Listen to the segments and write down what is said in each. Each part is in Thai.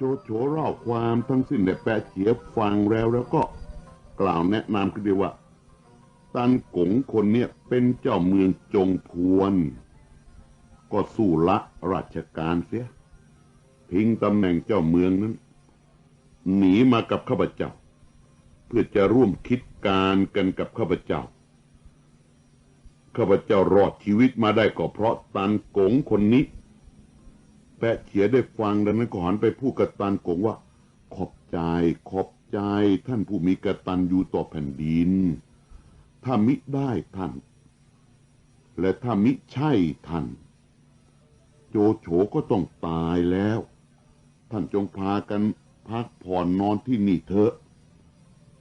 โจโฉเล่าความทั้งสิ้นในแปะเฉียบฟังแล้วแล้วก็กล่าวแนะนำขึ้นดีว่า ตันกงคนเนี้ยเป็นเจ้าเมืองจงพวน ก็สู้ละราชการเสีย ทิ้งตำแหน่งเจ้าเมืองนั้น หนีมากับข้าพเจ้า เพื่อจะร่วมคิดการกันกับข้าพเจ้าข้าพเจ้ารอดชีวิตมาได้ก็เพราะตันกงคนนี้ แปะเฉียได้ฟังดังนั้นก็หันไปพูดกับตันกงว่า ขอบใจขอบใจท่านผู้มีกตัญญูต่อแผ่นดิน ถ้ามิได้ท่าน และถ้ามิใช่ท่าน โจโฉก็ต้องตายแล้ว ท่านจงพากันพักผ่อนนอนที่นี่เถอะ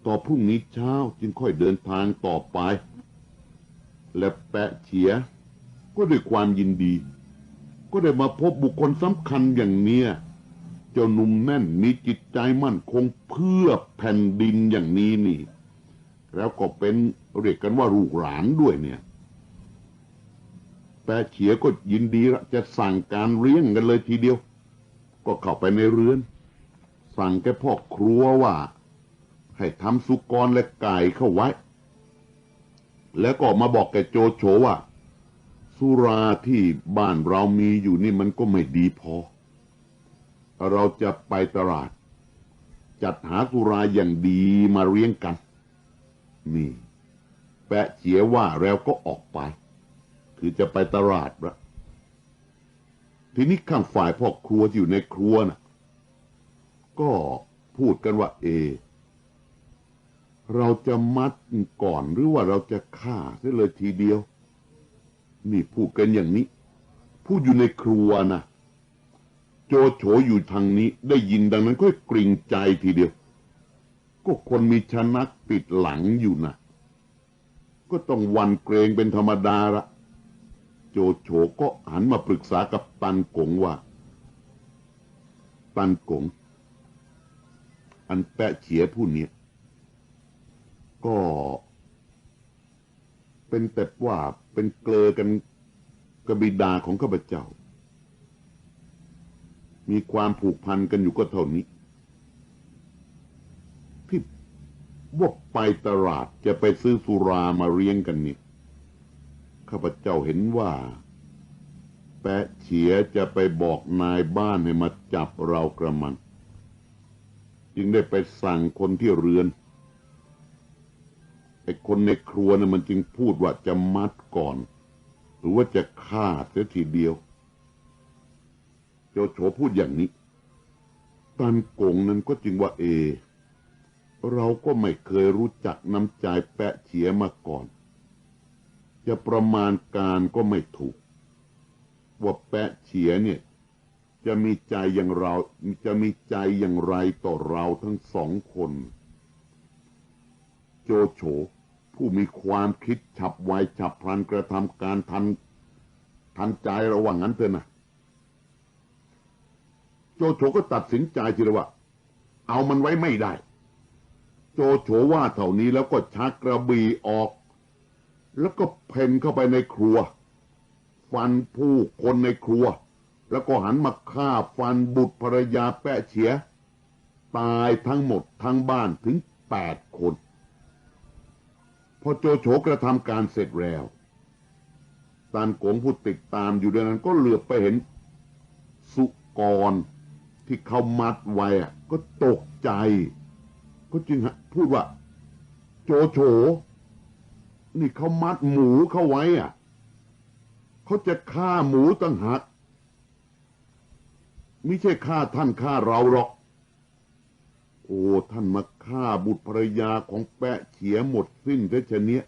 ต่อพรุ่งนี้เช้าจึงค่อยเดินทางต่อไป และแปะเฉียก็ด้วยความยินดี ก็ได้มาพบบุคคลสำคัญอย่างเนี้ยเจ้าหนุ่มแน่นมีจิตใจมั่นคงเพื่อแผ่นดินอย่างนี้นี่ แล้วก็เป็นเรียกกันว่าลูกหลานด้วยเนี่ยแปะเฉียก็ยินดีจะสั่งการเลี้ยงกันเลยทีเดียว ก็เข้าไปในเรือน สั่งแกพ่อครัวว่า ให้ทำสุกรและไก่เข้าไว้ แล้วก็มาบอกแกโจโฉว่า สุราที่บ้านเรามีอยู่นี่มันก็ไม่ดีพอ เราจะไปตลาด จัดหาสุราอย่างดีมาเลี้ยงกัน นี่ แปะเฉียว่าแล้วก็ออกไป คือจะไปตลาดละทีนี้ข้างฝ่ายพ่อครัวที่อยู่ในครัวน่ะ ก็พูดกันว่า เอ เราจะมัดก่อนหรือว่าเราจะฆ่าเสียเลยทีเดียว นี่พูดกันอย่างนี้ พูดอยู่ในครัวนะโจโฉอยู่ทางนี้ได้ยินดังนั้นก็กริ่งใจทีเดียว ก็คนมีชนักปิดหลังอยู่นะก็ต้องวันเกรงเป็นธรรมดาละโจโฉก็หันมาปรึกษากับตันกงว่า ตันกง อันแปะเฉียผู้เนี้ยก็ เป็นแต่ว่าเป็นเกลอกันกบิดาของข้าพเจ้า มีความผูกพันกันอยู่ก็เท่านี้ ที่ว่าไปตลาดจะไปซื้อสุรามาเลี้ยงกันเนี่ยข้าพเจ้าเห็นว่า แปะเฉียจะไปบอกนายบ้านให้มาจับเรากระมัง จึงได้ไปสั่งคนที่เรือน ไอ้คนในครัวนะ่ะมันจึงพูดว่าจะมัดก่อน หรือว่าจะฆ่าเสียทีเดียว โจโฉพูดอย่างนี้ตันกงนั้นก็จึงว่าเอ เราก็ไม่เคยรู้จักน้ำใจแปะเฉียมาก่อน จะประมาณการก็ไม่ถูก ว่าแปะเฉียเนี่ยจะมีใจอย่างเรา จะมีใจอย่างไรต่อเราทั้งสองคน โจโฉ ผู้มีความคิดฉับไวฉับพลันกระทำการทันทันใจระหว่างนั้นเถอะนะโจโฉก็ตัดสินใจทีละว่า เอามันไว้ไม่ได้ โจโฉว่าเท่านี้แล้วก็ชักกระบี่ออก แล้วก็เพนเข้าไปในครัว ฟันผู้คนในครัว แล้วก็หันมาฆ่าฟันบุตรภรรยาแปะเฉีย ตายทั้งหมดทั้งบ้านถึงแปดคน อโจโฉกระทำการเสร็จแล้วตานกงผู้ติดตามอยู่ด้วยนั้นก็เหลือบไปเห็นสุกรที่เขามัดไว้ก็ตกใจ ก็จึงพูดว่า โจโฉนี่เขามัดหมูเข้าไว้อะเขาจะฆ่าหมูตั้งหากไม่ใช่ฆ่าท่านฆ่าเราหรอก โอ้ท่านมาฆ่าบุตรภรยาของแปะเฉียหมดสิ้นเช่นนี้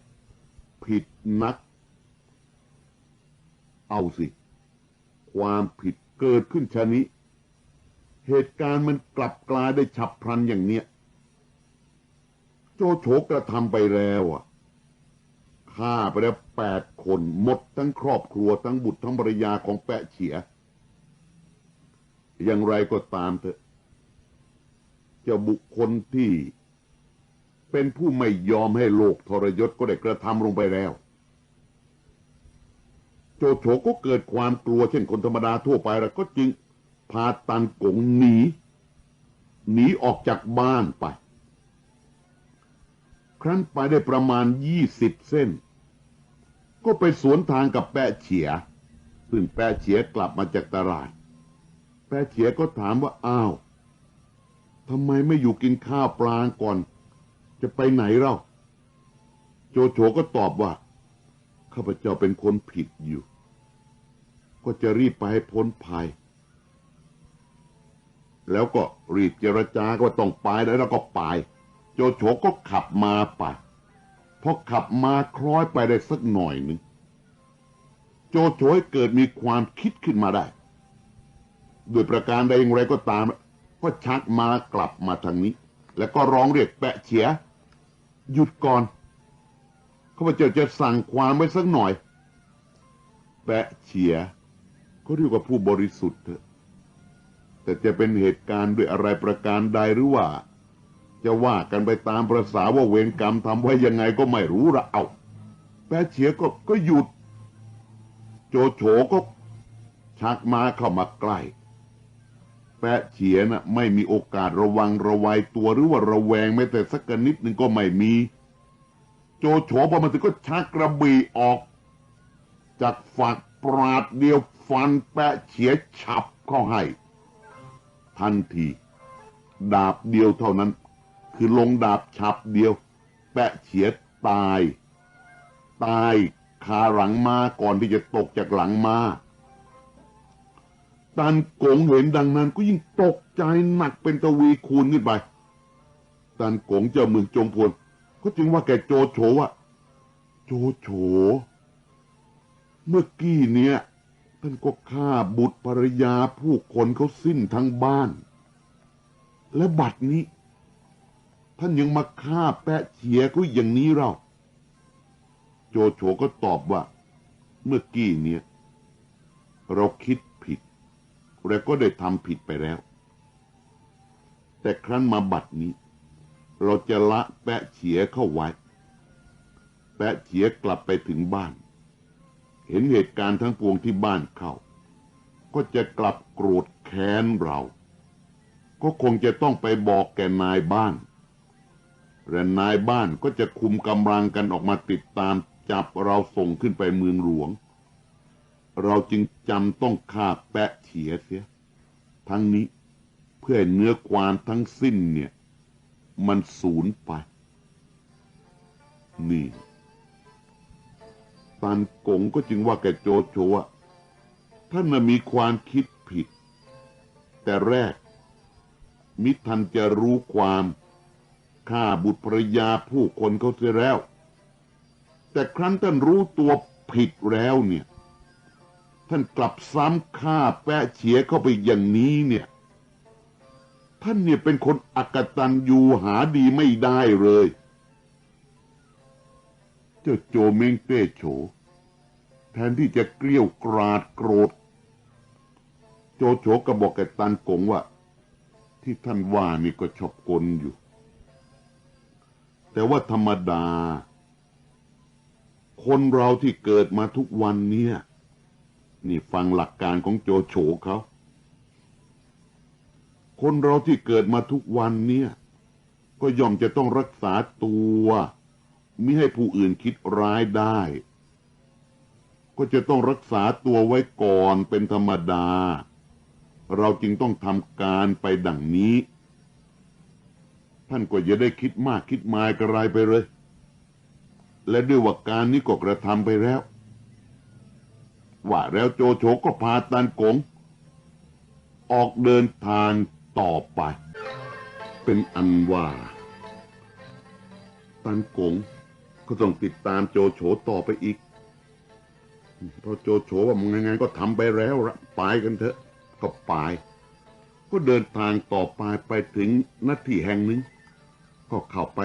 ผิดนัก เอาสิ ความผิดเกิดขึ้นชะนี้ เหตุการณ์มันกลับกลายได้ฉับพลันอย่างเนี้ย โจโฉกระทำไปแล้วอะฆ่าไปแล้วแปดคนหมดทั้งครอบครัวทั้งบุตรทั้งภรรยาของแปะเฉีย อย่างไรก็ตามเถอะ จ้าบุคคลที่เป็นผู้ไม่ยอมให้โลกทรยศก็ได้กระทำลงไปแล้ว โจโฉก็เกิดความกลัวเช่นคนธรรมดาทั่วไปแล้วก็จึงพาตันกงหนี หนีออกจากบ้านไป ครั้นไปได้ประมาณยี่สิบเส้น ก็ไปสวนทางกับแปะเฉีย ซึ่งแปะเฉียกลับมาจากตลาด แปะเฉียก็ถามว่าอ้าว ทำไมไม่อยู่กินข้าวปลาก่อน จะไปไหนเล่า โจโฉก็ตอบว่า ข้าพเจ้าเป็นคนผิดอยู่ ก็จะรีบไปให้พ้นภัย แล้วก็รีบเจรจาก็ต้องไปแล้วก็ไป โจโฉก็ขับมาไปพอขับมาคล้อยไปได้สักหน่อยหนึ่งโจโฉให้เกิดมีความคิดขึ้นมาได้ ด้วยประการใดอย่างไรก็ตาม ก็ชักมากลับมาทางนี้ แล้วก็ร้องเรียกแปะเฉีย หยุดก่อนข้าพเจ้าจะสั่งความไว้สักหน่อย แปะเฉียก็เรียกว่าผู้บริสุทธิ์แต่จะเป็นเหตุการณ์ด้วยอะไรประการใดหรือว่า จะว่ากันไปตามประษาว่าเวรกรรมทำไว้ยังไงก็ไม่รู้ละเอาแปะเฉียก็ก็หยุด โจโฉก็ชักมาเข้ามาใกล้ แปะเฉียนะไม่มีโอกาสระวังระวัยตัวหรือว่าระแวงแม้แต่สักนิดหนึ่งก็ไม่มี โจโฉพอมาถึงก็ชักกระบี่ออก จากฝักปราดเดียวฟันแปะเฉียฉับเข้าให้ ทันที ดาบเดียวเท่านั้น คือลงดาบฉับเดียว แปะเฉียตาย ตายคาหลังมาก่อนที่จะตกจากหลังมา ตันกงเห็นดังนั้นก็ยิ่งตกใจหนักเป็นตวีคูณขึ้นไป ตันกงเจ้าเมืองจงพลก็จึงว่าแกโจโฉว่าโจโฉ เมื่อกี้เนี้ยท่านก็ฆ่าบุตรภรยาผู้คนเขาสิ้นทั้งบ้าน และบัดนี้ ท่านยังมาฆ่าแปะเฉียก็อย่างนี้เรา โจโฉก็ตอบว่า เมื่อกี้เนี้ยเราคิด และก็ได้ทำผิดไปแล้ว แต่ครั้นมาบัดนี้ เราจะละแปะเฉียเข้าไว้ แปะเฉียกลับไปถึงบ้าน เห็นเหตุการณ์ทั้งปวงที่บ้านเข้า ก็จะกลับโกรธแค้นเรา ก็คงจะต้องไปบอกแกนายบ้านและนายบ้านก็จะคุมกำลังกันออกมาติดตามจับเราส่งขึ้นไปเมืองหลวง เราจึงจำต้องฆ่าแปะเฉียเสีย ทั้งนี้เพื่อให้เนื้อความทั้งสิ้นเนี่ย มันสูญไป นี่ตันกงก็จึงว่าแกโจโฉว่าท่านมีความคิดผิด แต่แรก มิทันจะรู้ความฆ่าบุตรภรยาผู้คนเขาเสียแล้ว แต่ครั้นท่านรู้ตัวผิดแล้วเนี่ย ท่านกลับซ้ำฆ่าแปะเฉียเข้าไปอย่างนี้เนี่ย ท่านเนี่ยเป็นคนอักตันยูหาดีไม่ได้เลย เจ้าโจเมงเต้โฉแทนที่จะเกลี้ยวกราดโกรธ โจโฉก็บอกแกตันกงว่า ที่ท่านว่านี่ก็ชอบกลอยู่ แต่ว่าธรรมดา คนเราที่เกิดมาทุกวันเนี่ย นี่ฟังหลักการของโจโฉเขา คนเราที่เกิดมาทุกวันเนี่ย ก็ย่อมจะต้องรักษาตัวมิให้ผู้อื่นคิดร้ายได้ ก็จะต้องรักษาตัวไว้ก่อนเป็นธรรมดา เราจึงต้องทำการไปดังนี้ ท่านก็อย่าได้คิดมากคิดมายกระไรไปเลย และด้วยว่าการนี้ก็กระทำไปแล้ว ว่าแล้วโจโฉก็พาตันกง ออกเดินทางต่อไป เป็นอันว่า ตันกงก็ต้องติดตามโจโฉต่อไปอีก เพราะโจโฉว่ามันยังไงก็ทำไปแล้วละไปกันเถอะ ก็ไป ก็เดินทางต่อไปไปถึงนาที่แห่งหนึ่ง ก็เข้าไป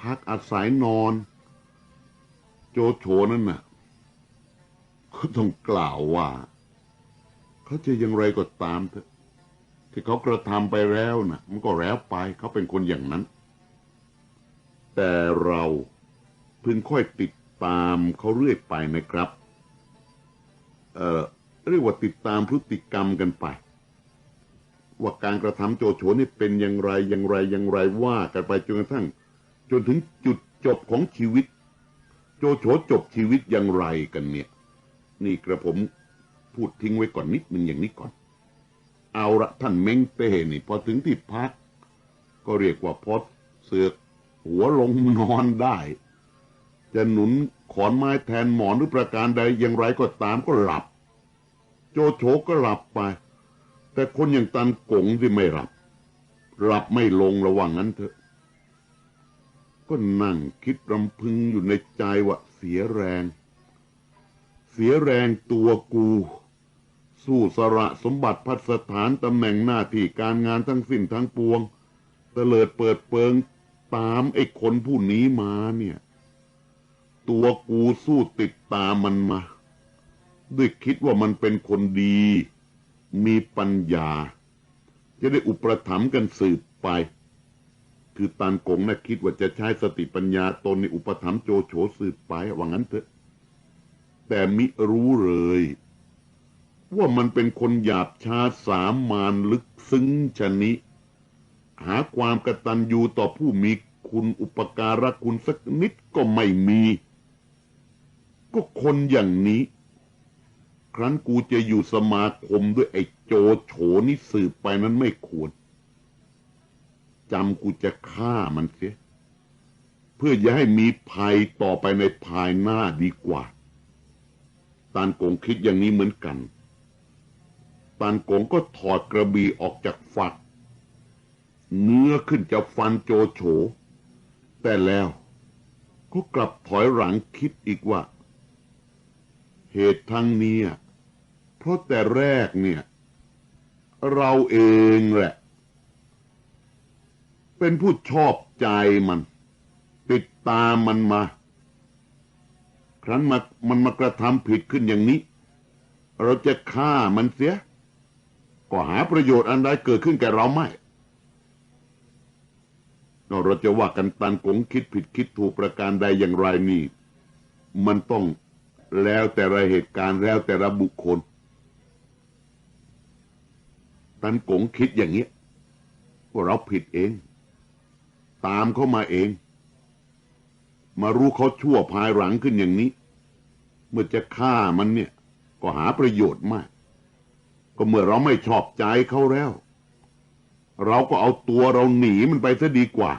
พักอาศัยนอน โจโฉนั่นน่ะ ก็ต้องกล่าวว่า เขาจะอย่างไรก็ตามเถอะที่เขากระทำไปแล้วนะมันก็แล้วไปเขาเป็นคนอย่างนั้น แต่เราพึงค่อยติดตามเขาเรื่อยไปนะครับ เอ่อเรียกว่าติดตามพฤติกรรมกันไป ว่าการกระทำโจโฉนี่เป็นอย่างไรอย่างไรอย่างไรว่ากันไปจนกระทั่ง จนถึงจุดจบของชีวิต โจโฉจบชีวิตอย่างไรกันเนี่ย นี่กระผมพูดทิ้งไว้ก่อนนิดหนึ่งอย่างนี้ก่อน เอาละท่านเม้งเต้นี่พอถึงที่พัก ก็เรียกว่าพอดเสือกหัวลงนอนได้ จะหนุนขอนไม้แทนหมอนหรือประการใดอย่างไรก็ตามก็หลับ โจโฉก็หลับไป แต่คนอย่างตันกงที่ไม่หลับ หลับไม่ลงระหว่างนั้นเถอะ ก็นั่งคิดรำพึงอยู่ในใจว่าเสียแรง เสียแรงตัวกู สู้สละสมบัติพัสถานตำแหน่งหน้าที่การงานทั้งสิ้นทั้งปวงเตลิดเปิดเปิงตามไอ้คนผู้นี้มาเนี่ย ตัวกูสู้ติดตามมันมา ด้วยคิดว่ามันเป็นคนดี มีปัญญา จะได้อุปถัมภ์กันสืบไป คือตานกงน่ะคิดว่าจะใช้สติปัญญาตนในอุปถัมภ์โจโฉสืบไปว่างั้นเถอะ แต่มิรู้เลย ว่ามันเป็นคนหยาบช้าสามมานลึกซึ้งชนิหาความกระตัญญูต่อผู้มีคุณอุปการะคุณสักนิดก็ไม่มี ก็คนอย่างนี้ ครั้นกูจะอยู่สมาคมด้วยไอ้โจโฉนี่สืบไปนั้นไม่ควรจำกูจะฆ่ามันเสีย เพื่ออย่าให้มีภัยต่อไปในภายหน้าดีกว่า ตานกงคิดอย่างนี้เหมือนกันตานกงก็ถอดกระบี่ออกจากฝัก เนื้อขึ้นจะฟันโจโฉ แต่แล้วก็กลับถอยหลังคิดอีกว่า เหตุทั้งนี้เพราะแต่แรกเนี่ย เราเองแหละ เป็นผู้ชอบใจมัน ติดตามมันมา ครั้นมามันมากระทำผิดขึ้นอย่างนี้ เราจะฆ่ามันเสีย ก็หาประโยชน์อันใดเกิดขึ้นแก่เราไม่เราจะว่ากันตันกงคิดผิดคิดถูกประการใดอย่างไรนี่ มันต้องแล้วแต่ละเหตุการณ์แล้วแต่ละบุคคล ตันกงคิดอย่างเงี้ยว่าเราผิดเอง ตามเขามาเอง มารู้เขาชั่วภายหลังขึ้นอย่างนี้ เมื่อจะฆ่ามันเนี่ย ก็หาประโยชน์มาก ก็เมื่อเราไม่ชอบใจเขาแล้ว เราก็เอาตัวเราหนีมันไปซะดีกว่า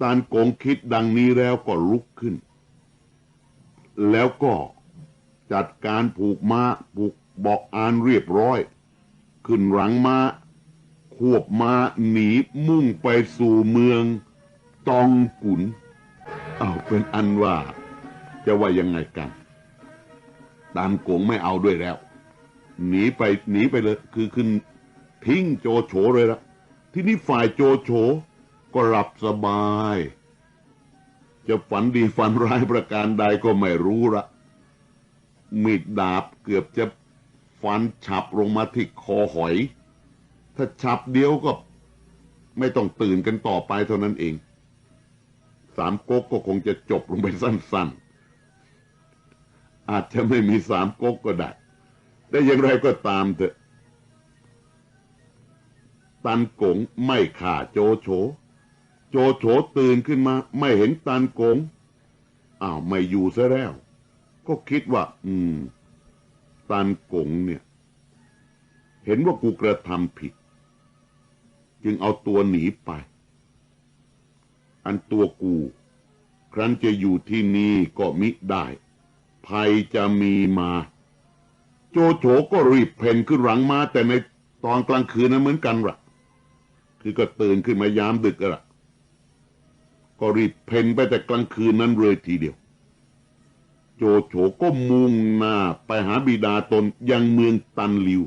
ตานโกงคิดดังนี้แล้วก็ลุกขึ้น แล้วก็จัดการผูกม้าผูกบอกอานเรียบร้อย ขึ้นหลังม้าควบม้าหนีมุ่งไปสู่เมืองตองกุน เอาเป็นอันว่า จะว่ายังไงกัน ตานโกงไม่เอาด้วยแล้ว หนีไปหนีไปเลย คือขึ้นทิ้งโจโฉเลยละที่นี่ฝ่ายโจโฉก็หลับสบาย จะฝันดีฝันร้ายประการใดก็ไม่รู้ละมีดดาบเกือบจะฟันฉับลงมาที่คอหอย ถ้าฉับเดียวก็ไม่ต้องตื่นกันต่อไปเท่านั้นเอง สามก๊กก็คงจะจบลงไปสั้น ๆ อาจจะไม่มีสามก๊กก็ได้ แต่อย่างไรก็ตามเถอะ ตันกงไม่ฆ่าโจโฉ โจโฉตื่นขึ้นมา ไม่เห็นตันกง อ้าวไม่อยู่ซะแล้ว ก็คิดว่า อืม ตันกงเนี่ย เห็นว่ากูกระทำผิด จึงเอาตัวหนีไป อันตัวกู ครั้นจะอยู่ที่นี่ก็มิได้ ภัยจะมีมา โจโฉก็รีบเพ่นขึ้นหลังมา แต่ในตอนกลางคืนนั้นเหมือนกันละคือก็ตื่นขึ้นมายามดึกละก็รีบเพ่นไปแต่กลางคืนนั้นเลยทีเดียว โจโฉก็มุ่งหน้าไปหาบิดาตนยังเมืองตันลิว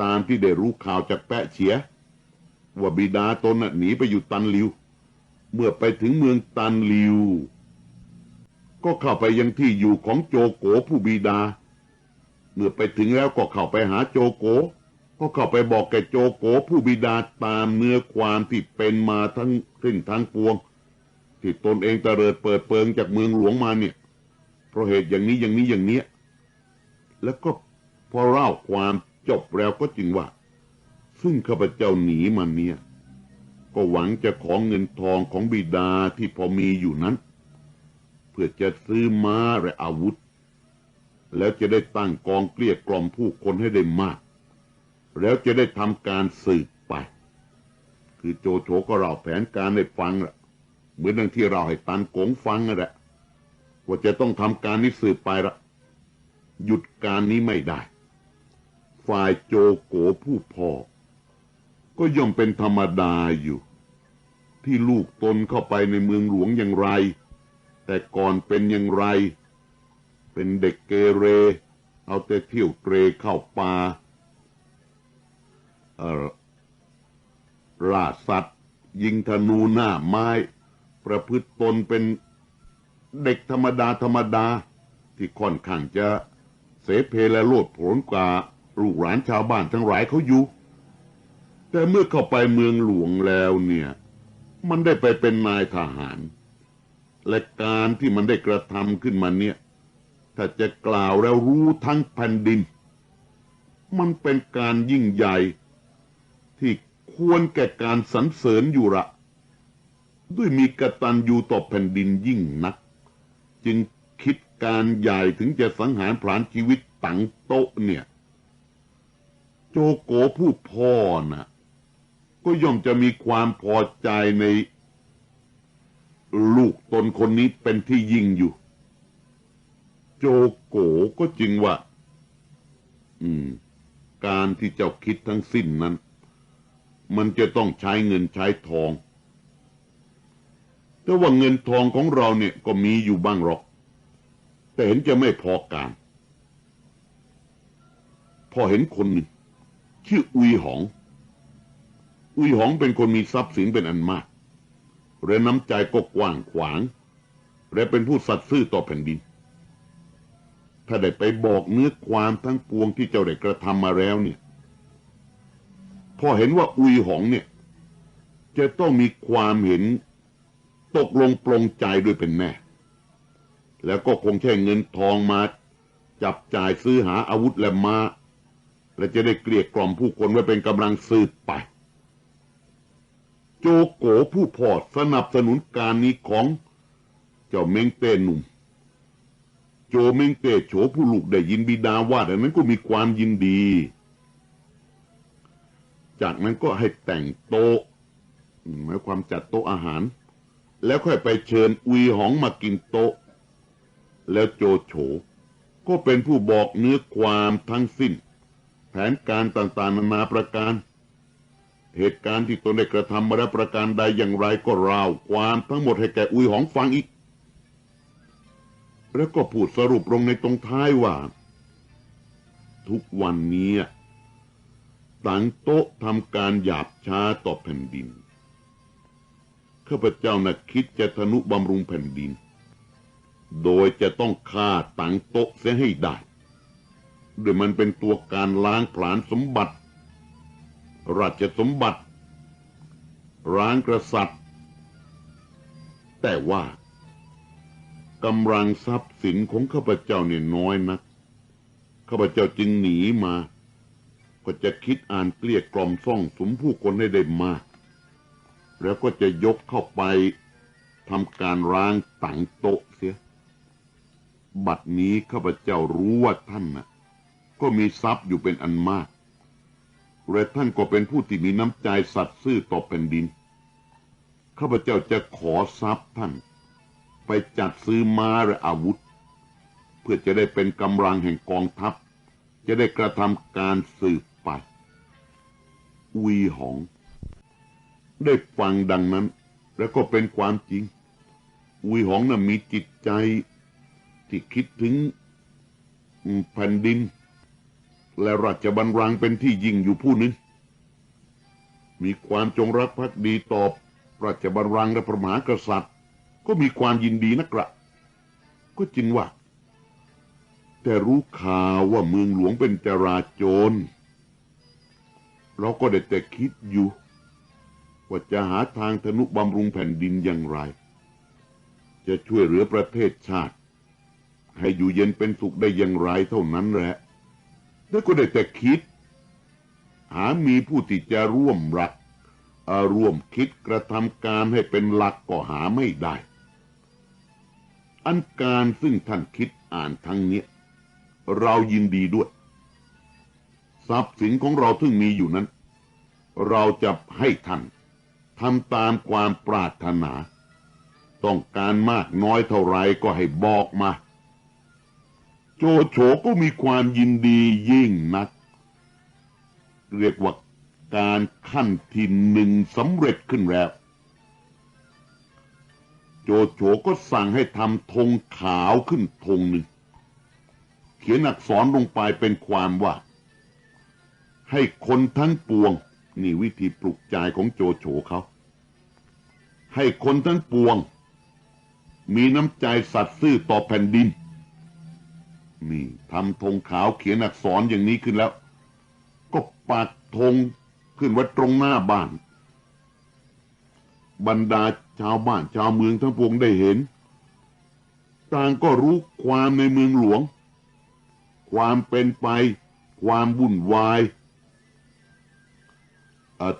ตามที่ได้รู้ข่าวจากแปะเฉียว่าบิดาตนน่ะหนีไปอยู่ตันลิว เมื่อไปถึงเมืองตันลิว ก็เข้าไปยังที่อยู่ของโจโกผู้บิดา เมื่อไปถึงแล้วก็เข้าไปหาโจโก ก็เข้าไปบอกแกโจโกผู้บิดาตามเนื้อความที่เป็นมาทั้งสิ้นทั้งปวง ที่ตนเองตะเริดเปิดเปิงจากเมืองหลวงมาเนี่ย เพราะเหตุอย่างนี้อย่างนี้อย่างเนี้ย แล้วก็พอเล่าความจบแล้วก็จึงว่า ซึ่งข้าพเจ้าหนีมาเนี่ย ก็หวังจะของเงินทองของบิดาที่พอมีอยู่นั้น เพื่อจะซื้อม้าและอาวุธ แล้วจะได้ตั้งกองเกลี้ยกล่อมผู้คนให้ได้มาก แล้วจะได้ทำการสืบไป คือโจโฉก็เล่าแผนการให้ฟังละเหมือนดังที่เราให้ตันโกงฟังนั่นแหละว่าจะต้องทำการนี้สืบไปละหยุดการนี้ไม่ได้ ฝ่ายโจโกผู้พ่อ ก็ย่อมเป็นธรรมดาอยู่ ที่ลูกตนเข้าไปในเมืองหลวงอย่างไร แต่ก่อนเป็นอย่างไร เป็นเด็กเกเร เอาแต่เที่ยวเตรเข้าป่าเออล่าสัตว์ ยิงธนูหน้าไม้ ประพฤติตนเป็นเด็กธรรมดาธรรมดา ที่ค่อนข้างจะเสเพและโลดโผนกว่าลูกหลานชาวบ้านทั้งหลายเขาอยู่ แต่เมื่อเข้าไปเมืองหลวงแล้วเนี่ย มันได้ไปเป็นนายทหาร และการที่มันได้กระทำขึ้นมาเนี่ย ถ้าจะกล่าวแล้วรู้ทั้งแผ่นดิน มันเป็นการยิ่งใหญ่ ที่ควรแก่การสรรเสริญอยู่ละด้วยมีกระตัญญูต่อแผ่นดินยิ่งนัก จึงคิดการใหญ่ถึงจะสังหารผลาญชีวิตตังโต๊ะเนี่ย โจโกผู้พ่อน่ะ ก็ย่อมจะมีความพอใจในลูกตนคนนี้เป็นที่ยิ่งอยู่ โจโกก็จึงว่า อืม การที่เจ้าคิดทั้งสิ้นนั้น มันจะต้องใช้เงินใช้ทอง แต่ว่าเงินทองของเราเนี่ยก็มีอยู่บ้างหรอก แต่เห็นจะไม่พอการ พอเห็นคนหนึ่งชื่ออุยหอง อุยหองเป็นคนมีทรัพย์สินเป็นอันมาก และน้ำใจก็กว้างขวาง และเป็นผู้สัตย์ซื่อต่อแผ่นดิน ถ้าได้ไปบอกเนื้อความทั้งปวงที่เจ้าได้กระทำมาแล้วเนี่ย พอเห็นว่าอุยหองเนี่ย จะต้องมีความเห็นตกลงปลงใจด้วยเป็นแน่ แล้วก็คงใช้เงินทองมาจับจ่ายซื้อหาอาวุธและมาและจะได้เกลี้ยกล่อมผู้คนไว้เป็นกำลังสืบไป โจโกผู้พอดสนับสนุนการนี้ของเจ้าเมงเต้หนุ่ม โจเมงเต้โฉผู้ลูกได้ยินบิดาว่าดังนั้นก็มีความยินดี จากนั้นก็ให้แต่งโต๊ะหมายความจัดโต๊ะอาหาร แล้วค่อยไปเชิญอุยหองมากินโต๊ะ แล้วโจโฉก็เป็นผู้บอกเนื้อความทั้งสิ้น แผนการต่างๆนานาประการ เหตุการณ์ที่ตนได้กระทำมาแล้วประการใดอย่างไรก็ราวความทั้งหมดให้แก่อุยหองฟังอีก แล้วก็พูดสรุปลงในตรงท้ายว่า ทุกวันนี้ต่างโต๊ะทำการหยาบช้าต่อแผ่นดิน ข้าพเจ้านะคิดจะทนุบำรุงแผ่นดิน โดยจะต้องฆ่าตังโต๊ะเสียให้ได้โดยมันเป็นตัวการล้างผลาญสมบัติ ราชสมบัติ ร้างกษัตริย์ แต่ว่ากำลังทรัพย์สินของข้าพเจ้าเนี่ยน้อยนัก ข้าพเจ้าจึงหนีมา ก็จะคิดอ่านเกลี้ยกล่อมซ่องสมผู้คนให้ได้มาก แล้วก็จะยกเข้าไปทำการร้างตังโต๊ะเสีย บัดนี้ข้าพเจ้ารู้ว่าท่านน่ะ ก็มีทรัพย์อยู่เป็นอันมาก และท่านก็เป็นผู้ที่มีน้ำใจสัตย์ซื่อต่อแผ่นดิน ข้าพเจ้าจะขอทรัพย์ท่าน ไปจัดซื้อม้าและอาวุธ เพื่อจะได้เป็นกำลังแห่งกองทัพ จะได้กระทำการสืบไป อุยหอง ได้ฟังดังนั้น แล้วก็เป็นความจริง อุยหองน่ะมีจิตใจที่คิดถึงแผ่นดิน และราชบัลลังก์เป็นที่ยิ่งอยู่ผู้หนึ่ง มีความจงรักภักดีต่อราชบัลลังก์และพระมหากษัตริย์ ก็มีความยินดีนักละก็จริงว่า แต่รู้ข่าวว่าเมืองหลวงเป็นจราโจร เราก็ได้แต่คิดอยู่ ว่าจะหาทางทนุบำรุงแผ่นดินอย่างไร จะช่วยเหลือประเทศชาติ ให้อยู่เย็นเป็นสุขได้อย่างไรเท่านั้นแหละ แล้วก็ได้แต่คิด หามีผู้ที่จะร่วมรักร่วมคิดกระทำการให้เป็นหลักก็หาไม่ได้ อันการซึ่งท่านคิดอ่านทั้งเนี้ยเรายินดีด้วย ทรัพย์สินของเราที่มีอยู่นั้น เราจะให้ท่านทำตามความปรารถนา ต้องการมากน้อยเท่าไรก็ให้บอกมา โจโฉก็มีความยินดียิ่งนัก เรียกว่าการขั้นที่หนึ่งสำเร็จขึ้นแล้ว โจโฉก็สั่งให้ทำธงขาวขึ้นธงหนึ่ง เขียนอักษรลงไปเป็นความว่า ให้คนทั้งปวง นี่วิธีปลุกใจของโจโฉเขา ให้คนทั้งปวง มีน้ำใจสัตย์ซื่อต่อแผ่นดิน นี่ทำธงขาวเขียนอักษรอย่างนี้ขึ้นแล้ว ก็ปักธงขึ้นไว้ตรงหน้าบ้าน บรรดาชาวบ้านชาวเมืองทั้งปวงได้เห็น ต่างก็รู้ความในเมืองหลวง ความเป็นไป ความวุ่นวาย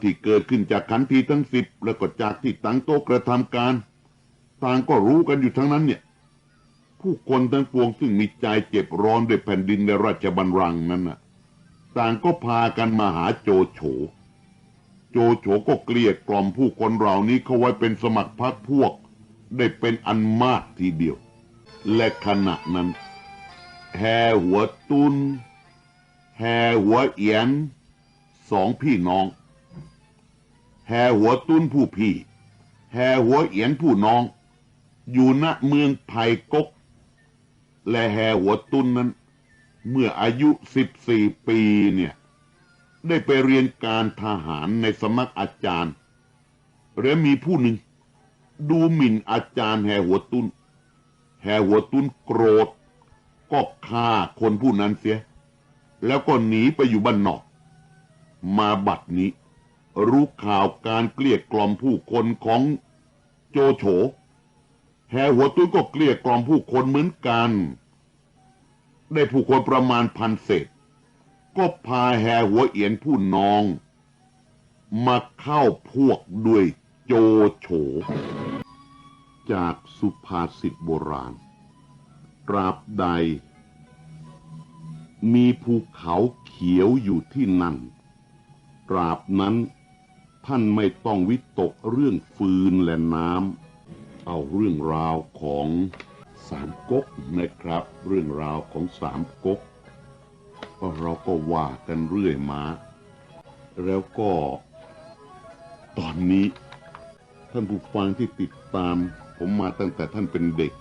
ที่เกิดขึ้นจากขันทีทั้งสิบแล้วก็จากที่ตั้งโต๊ะกระทำการ ต่างก็รู้กันอยู่ทั้งนั้นเนี่ย ผู้คนทั้งปวงซึ่งมีใจเจ็บร้อนด้วยแผ่นดินในราชบัลลังก์นั้นน่ะ ต่างก็พากันมาหาโจโฉ โจโฉก็เกลียดกล่อมผู้คนเหล่านี้เข้าไว้เป็นสมัครพรรคพวก ได้เป็นอันมากทีเดียว และขณะนั้น แฮหัวตุน แฮหัวเอียน สองพี่น้อง แฮหัวตุนผู้พี่ แฮหัวเอียนผู้น้อง อยู่ณเมืองไผ่กก และแฮหัวตุนนั้น เมื่ออายุ14ปีเนี่ย ได้ไปเรียนการทหารในสำนักอาจารย์ และมีผู้หนึ่ง ดูหมิ่นอาจารย์แฮหัวตุนแฮหัวตุนโกรธ ก็ฆ่าคนผู้นั้นเสีย แล้วก็หนีไปอยู่บ้านนอก มาบัดนี้ รู้ข่าวการเกลี้ยกล่อมผู้คนของโจโฉ แฮหัวตุนก็เกลี้ยกล่อมผู้คนเหมือนกัน ได้ผู้คนประมาณพันเศษ ก็พาแฮหัวเอียนผู้น้อง มาเข้าพวกด้วยโจโฉ จากสุภาษิตโบราณ ตราบใด มีภูเขาเขียวอยู่ที่นั่น ตราบนั้นท่านไม่ต้องวิตกเรื่องฟืนและน้ำ เอาเรื่องราวของสามก๊กนะครับ เรื่องราวของสามก๊กเราก็ว่ากันเรื่อยมา แล้วก็ ตอนนี้ ท่านผู้ฟังที่ติดตาม ผมมาตั้งแต่ท่านเป็นเด็ก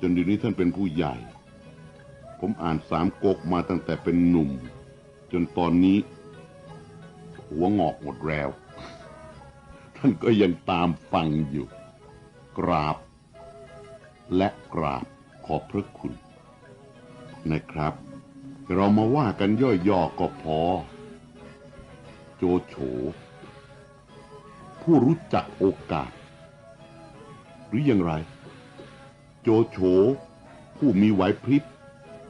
จนเดี๋ยวนี้ท่านเป็นผู้ใหญ่ ผมอ่านสามก๊กมาตั้งแต่เป็นหนุ่ม จนตอนนี้ หัวงอกหมดแล้ว ท่านก็ยังตามฟังอยู่ กราบ และกราบขอบพระคุณ นะครับ เรามาว่ากันย่อๆก็พอ โจโฉ ผู้รู้จักโอกาส หรืออย่างไร โจโฉ ผู้มีไหวพริบ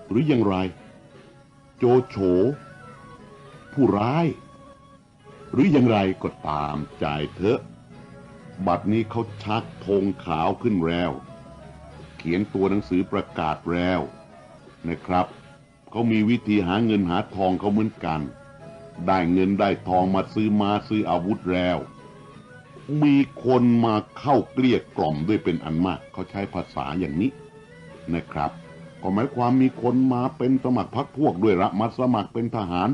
หรืออย่างไร โจโฉ ผู้ร้าย หรืออย่างไรก็ตามใจเถอะ บัดนี้เขาชักธงขาวขึ้นแล้ว เขียนตัวหนังสือประกาศแล้วนะครับเขามีวิธีหาเงินหาทองเขาเหมือนกัน ได้เงินได้ทองมาซื้อมาซื้ออาวุธแล้ว มีคนมาเข้าเกลี้ยกล่อมด้วยเป็นอันมาก เขาใช้ภาษาอย่างนี้นะครับ ก็หมายความมีคนมาเป็นสมัครพรรคพวกด้วยละมาสมัครเป็นทหาร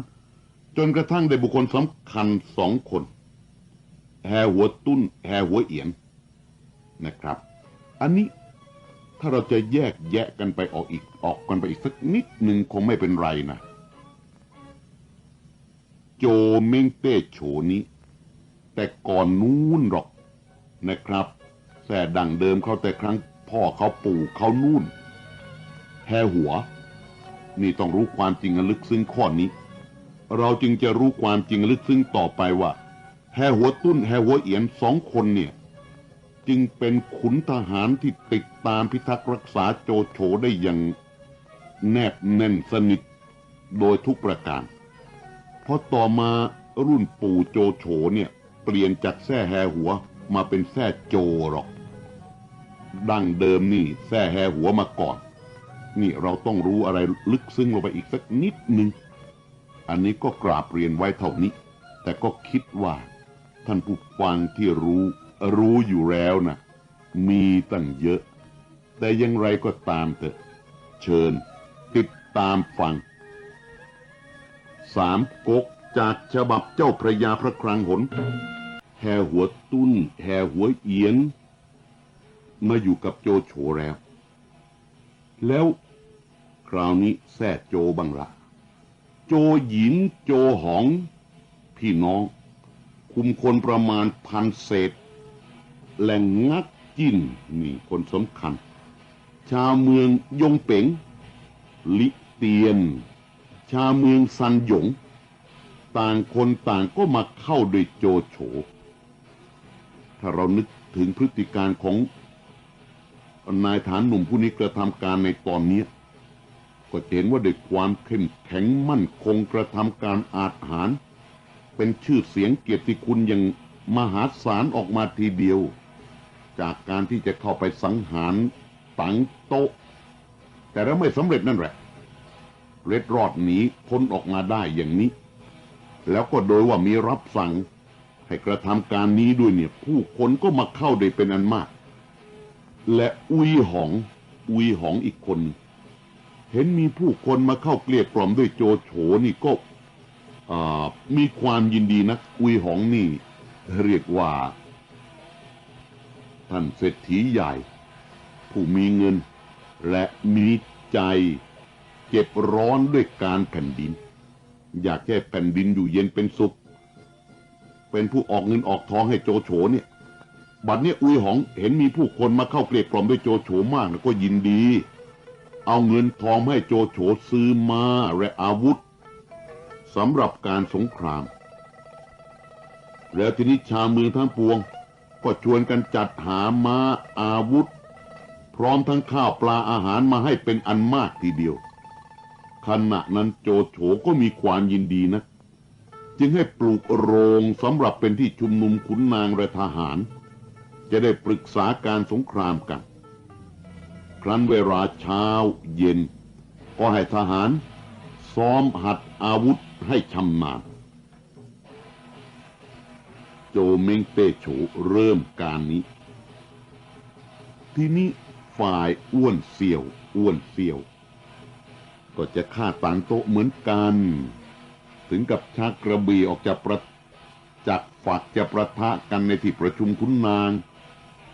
จนกระทั่งได้บุคคลสำคัญสองคน แฮหัวตุ้นแฮหัวเอียนนะครับ อันนี้ถ้าเราจะแยกแยะกันไปออกอีกออกกันไปอีกสักนิดหนึ่งคงไม่เป็นไรนะ โจเม้งเต้โฉนี้ แต่ก่อนนู้นหรอกนะครับ แต่ดังเดิมเขาแต่ครั้งพ่อเขาปู่เขานู่นแฮหัว นี่ต้องรู้ความจริงลึกซึ้งข้อนี้ เราจึงจะรู้ความจริงลึกซึ้งต่อไปว่า แฮหัวตุ้นแฮหัวเอียนสองคนเนี่ย จึงเป็นขุนทหารที่ติดตามพิทักษ์รักษาโจโฉได้อย่างแนบแน่นสนิทโดยทุกประการเพอต่อมารุ่นปู่โจโฉเนี่ย เปลี่ยนจากแท่แฮหัวมาเป็นแท่โจหรอก ดั้งเดิมนี่แท่แฮหัวมาก่อน นี่เราต้องรู้อะไรลึกซึ้งลงไปอีกสักนิดหนึ่งอันนี้ก็กราบเรียนไว้เท่านี้ แต่ก็คิดว่า ท่านผู้ฟังที่รู้รู้อยู่แล้วนะมีตั้งเยอะ แต่ยังไรก็ตามเถอะ เชิญ ติดตามฟัง สามก๊กจากฉบับเจ้าพระยาพระครังหน แห่หัวตุ้น แห่หัวเอียน มาอยู่กับโจโฉแล้ว แล้วคราวนี้แซ่โจบังละ โจหยิน โจหอง พี่น้อง คุมคนประมาณพันเศษ แหล่งงักจิ้นนี่คนสำคัญ ชาวเมืองยงเป๋ง ลิเตียน ชาวเมืองซันหยง ต่างคนต่างก็มาเข้าโดยโจโฉ ถ้าเรานึกถึงพฤติการของนายฐานหนุ่มผู้นี้กระทำการในตอนนี้ ก็เห็นว่าด้วยความเข้มแข็งมั่นคงกระทำการอาจหาร เป็นชื่อเสียงเกียรติคุณอย่างมหาศาลออกมาทีเดียว จากการที่จะเข้าไปสังหารตังโต๊ะแต่แล้วไม่สำเร็จนั่นแหละเล็ดรอดหนีพ้นออกมาได้อย่างนี้ แล้วก็โดยว่ามีรับสั่ง ให้กระทำการนี้ด้วยเนี่ย ผู้คนก็มาเข้าได้เป็นอันมาก และอุยหองอุยหองอีกคน เห็นมีผู้คนมาเข้าเกลียดกล่อมด้วยโจโฉนี่ก็ มีความยินดีนะอุยหองนี่ เรียกว่า ท่านเศรษฐีใหญ่ ผู้มีเงินและมีใจเจ็บร้อนด้วยการแผ่นดิน อยากให้แผ่นดินอยู่เย็นเป็นสุข เป็นผู้ออกเงินออกทองให้โจโฉเนี่ย บัดเนี้ยอุยหองเห็นมีผู้คนมาเข้าเกลียดกล่อมด้วยโจโฉมากนะก็ยินดี เอาเงินทองให้โจโฉซื้อมาและอาวุธ สำหรับการสงคราม แล้วทีนี้ชาวเมืองทั้งปวง ก็ชวนกันจัดหาม้าอาวุธ พร้อมทั้งข้าวปลาอาหารมาให้เป็นอันมากทีเดียวขณะนั้นโจโฉก็มีความยินดีนะ จึงให้ปลูกโรงสำหรับเป็นที่ชุมนุมขุนนางและทหาร จะได้ปรึกษาการสงครามกัน ครั้นเวลาเช้าเย็น ก็ให้ทหาร ซ้อมหัดอาวุธ ให้ชำนาญโจเม้งเต้โฉเริ่มการนี้ ทีนี้ฝ่ายอ้วนเสี่ยว อ้วนเสี่ยว ก็จะฆ่าต่างโต๊ะเหมือนกัน ถึงกับชักกระบี่ออกจากประจากฝักจะประทะกันในที่ประชุมขุนนาง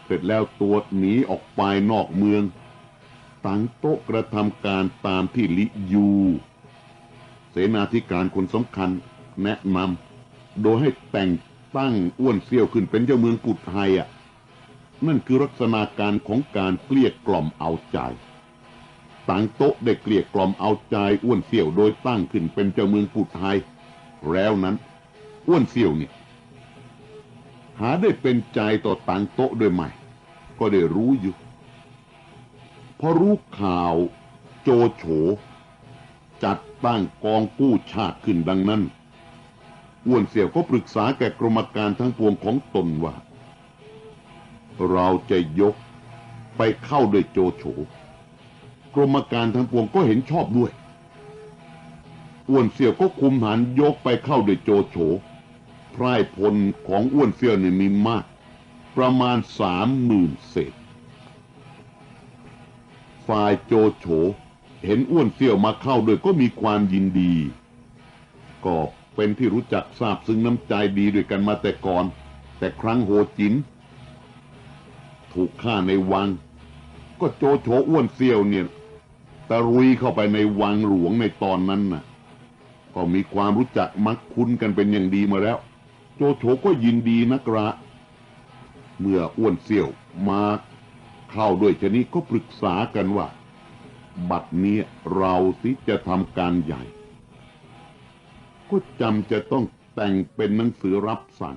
เสร็จแล้วตัวหนีออกไปนอกเมือง ต่างโต๊ะกระทำการตามที่ลิยู นาธิการคนสำคัญแนะนำโดยให้แต่งตั้งอ้วนเซี่ยวขึ้นเป็นเจ้าเมืองกุดไฮอะ นั่นคือลักษณะการของการเกลี้ยกล่อมเอาใจต่างโต๊ะได้เกลี้ยกล่อมเอาใจอ้วนเซี่ยวโดยตั้งขึ้นเป็นเจ้าเมืองกุดไฮแล้วนั้นอ้วนเซี่ยวเนี่ยหาได้เป็นใจต่อต่างโต๊ะด้วยไหมก็ได้รู้อยู่พอรู้ข่าวโจโฉ จัดตั้งกองกู้ชาติขึ้นดังนั้นอ้วนเสี่ยวก็ปรึกษาแก่กรมการทั้งปวงของตนว่า เราจะยกไปเข้าด้วยโจโฉกรมการทั้งปวงก็เห็นชอบด้วยอ้วนเสี่ยวก็คุมหันยกไปเข้าด้วยโจโฉพรายพลของอ้วนเสี่ยวเนี่ยมีมาก ประมาณสามหมื่นเศษ ฝ่ายโจโฉ เห็นอ้วนเสี่ยวมาเข้าด้วยก็มีความยินดี ก็เป็นที่รู้จักทราบซึ้งน้ำใจดีด้วยกันมาแต่ก่อน แต่ครั้งโหจิน ถูกฆ่าในวัง ก็โจโฉอ้วนเซี่ยวเนี่ยตะรุยเข้าไปในวังหลวงในตอนนั้นน่ะ ก็มีความรู้จักมักคุ้นกันเป็นอย่างดีมาแล้ว โจโฉก็ยินดีนักระ เมื่ออ้วนเซี่ยวมาเข้าด้วยชนี้ก็ปรึกษากันว่า บัดนี้เราสิจะทำการใหญ่ ก็จำจะต้องแต่งเป็นหนังสือรับสั่ง